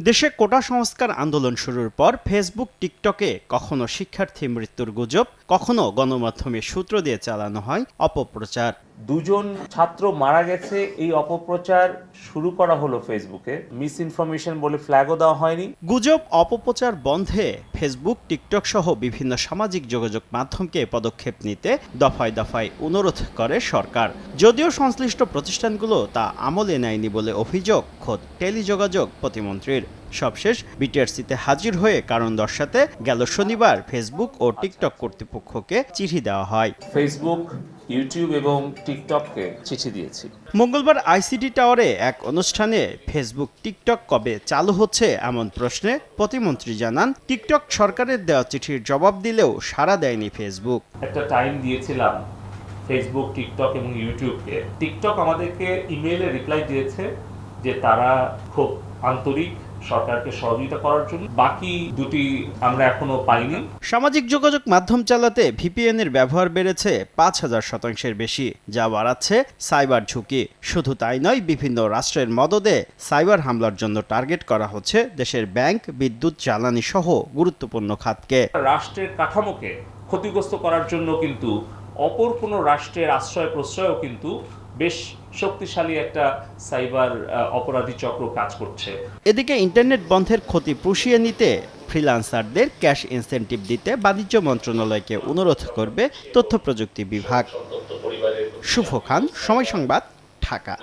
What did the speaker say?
দেশে কোটা সংস্কার আন্দোলন শুরুর পর ফেসবুক টিকটকে কখনো শিক্ষার্থী মৃত্যুর গুজব, কখনো গণমাধ্যমে সূত্র দিয়ে চালানো হয় অপপ্রচার। দুজন ছাত্র মারা গেছে, এই অপপ্রচার শুরু করা হলো ফেসবুকে মিস ইনফরমেশন বলে ফ্ল্যাগও দেওয়া হয়নি। গুজব, অপপ্রচার বন্ধে ফেসবুক টিকটক সহ বিভিন্ন সামাজিক যোগাযোগ মাধ্যমকে পদক্ষেপ নিতে দফায় দফায় অনুরোধ করে সরকার। যদিও সংশ্লিষ্ট প্রতিষ্ঠানগুলো তা আমলে নেয়নি বলে অভিযোগ, খোদ টেলিযোগাযোগ প্রতিমন্ত্রীর। সবশেষ বিটিআরসিতে হাজির হয়ে কারণ দর্শাতে গেল শনিবার ফেসবুক ও টিকটক কর্তৃপক্ষকে চিঠি দেওয়া হয়। ফেসবুক ইউটিউব এবং টিকটককে চিঠি দিয়েছি। মঙ্গলবার আইসিটি টাওয়ারে এক অনুষ্ঠানে ফেসবুক টিকটক কবে চালু হচ্ছে এমন প্রশ্নে প্রতিমন্ত্রী জানান টিকটক সরকারের দেওয়া চিঠির জবাব দিলেও সাড়া দেয়নি ফেসবুক। একটা টাইম দিয়েছিলাম ফেসবুক টিকটক এবং ইউটিউবকে। টিকটক আমাদেরকে ইমেইলে রিপ্লাই দিয়েছে যে তারা খুব আন্তরিক সরকারকে সহযোগিতা করার জন্য। বাকি দুটি আমরা এখনও পাইনি। সামাজিক যোগাযোগ মাধ্যম চালাতে ভিপিএন এর ব্যবহার বেড়েছে পাঁচ হাজার শতাংশের বেশি যা বাড়াচ্ছে সাইবার ঝুঁকি। শুধু তাই নয় বিভিন্ন রাষ্ট্রের মদদে সাইবার হামলার জন্য টার্গেট করা হচ্ছে দেশের ব্যাংক বিদ্যুৎ জ্বালানি সহ গুরুত্বপূর্ণ খাতকে। রাষ্ট্রের কাঠামোকে ক্ষতিগ্রস্ত করার জন্য কিন্তু অপর কোনো রাষ্ট্রের আশ্রয় প্রশ্রয়ও কিন্তু বেশ শক্তিশালী একটা সাইবার অপরাধী চক্র কাজ করছে। এদিকে ইন্টারনেট বন্ধের ক্ষতি পুষিয়ে নিতে ফ্রিলান্সারদের ক্যাশ ইনসেন্টিভ দিতে বাণিজ্য মন্ত্রণালয়কে অনুরোধ করবে তথ্য প্রযুক্তি বিভাগ। শুভ খান সময় সংবাদ, ঢাকা।